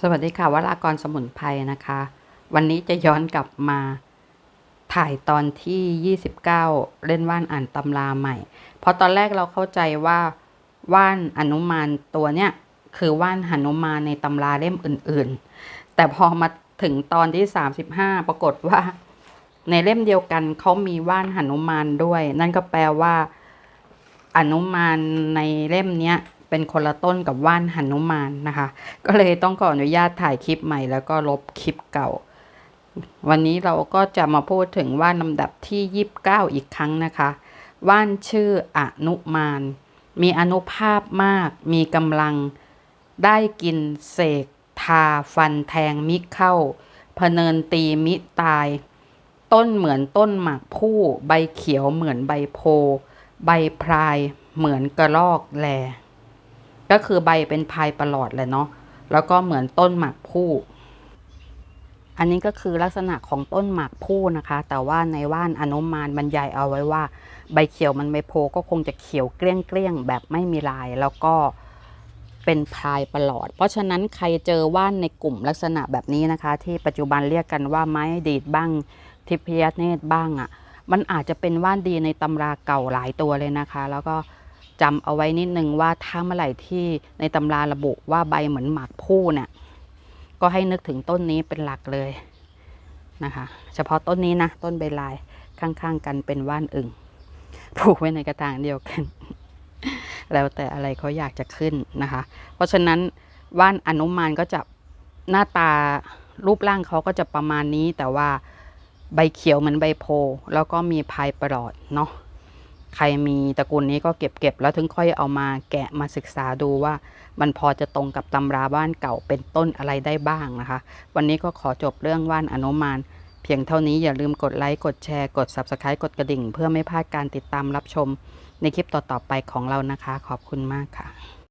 สวัสดีค่ะวรากรสมุนไพรนะคะ วันนี้จะย้อนกลับมาถ่ายตอนที่ 29 เล่นว่านอ่านตำราใหม่ เพราะตอนแรกเราเข้าใจว่าว่านอนุมานตัวเนี้ยคือว่านหนุมานในตำราเล่มอื่นๆ แต่พอมาถึงตอนที่ 35 ปรากฏว่า ในเล่มเดียวกันเขามีว่านหนุมานด้วย นั่นก็แปลว่าอนุมานในเล่มเนี้ย เป็นคนละต้นกับว่านหนุมานนะคะ ก็เลยต้องขออนุญาตถ่ายคลิปใหม่แล้วก็ลบคลิปเก่า วันนี้เราก็จะมาพูดถึงว่านลำดับที่ 29 อีกครั้งนะคะ ว่านชื่ออนุมาน มีอนุภาพมาก มีกำลังได้กินเสกทาฟันแทงมิเข้าพเนินตีมิตาย ต้นเหมือนต้นหมากผู้ใบเขียวเหมือนใบโพ ใบพรายเหมือนกระรอกแล ก็คือใบเป็นพายประหลอดแหละเนาะแล้วก็เหมือนต้นหมากผู้ อันนี้ก็คือลักษณะของต้นหมากผู้นะคะ แต่ว่าในว่านอนุมานบรรยายเอาไว้ว่า ใบเขียวมันใบโพก็คงจะเขียวเกลี้ยงเกลี้ยงๆแบบไม่มีลาย แล้วก็เป็นพายประหลอด เพราะฉะนั้นใครเจอว่านในกลุ่มลักษณะแบบนี้นะคะ ที่ปัจจุบันเรียกกันว่าไม้ดีดบ้าง ทิพยเนตรบ้างอะ่ะ มันอาจจะเป็นว่านดีในตำราเก่าหลายตัวเลยนะคะ แล้วก็ จำเอาไว้นิดนึงว่าถ้าเมื่อไหร่ที่ในตำราระบุว่าใบเหมือนหมากผู้เนี่ย ก็ให้นึกถึงต้นนี้เป็นหลักเลยนะคะ เฉพาะต้นนี้นะ ต้นใบลายข้างๆกันเป็นว่านอึ่งผูกไว้ในกระถางเดียวกัน แล้วแต่อะไรเขาอยากจะขึ้นนะคะ เพราะฉะนั้นว่านอนุมานก็จะหน้าตารูปร่างเขาก็จะประมาณนี้แต่ว่าใบเขียวเหมือนใบโพแล้วก็มีพายประหลอดเนาะ ใครมีตระกูลนี้ก็เก็บเก็บแล้วถึงค่อยเอามาแกะมาศึกษาดูว่า มันพอจะตรงกับตำราบ้านเก่าเป็นต้นอะไรได้บ้างนะคะ วันนี้ก็ขอจบเรื่องว่านอนุมานเพียงเท่านี้อย่าลืมกดไลค์ กดแชร์ กด Subscribe กดกระดิ่ง เพื่อไม่พลาดการติดตามรับชมในคลิปต่อๆไปของเรานะคะ ขอบคุณมากค่ะ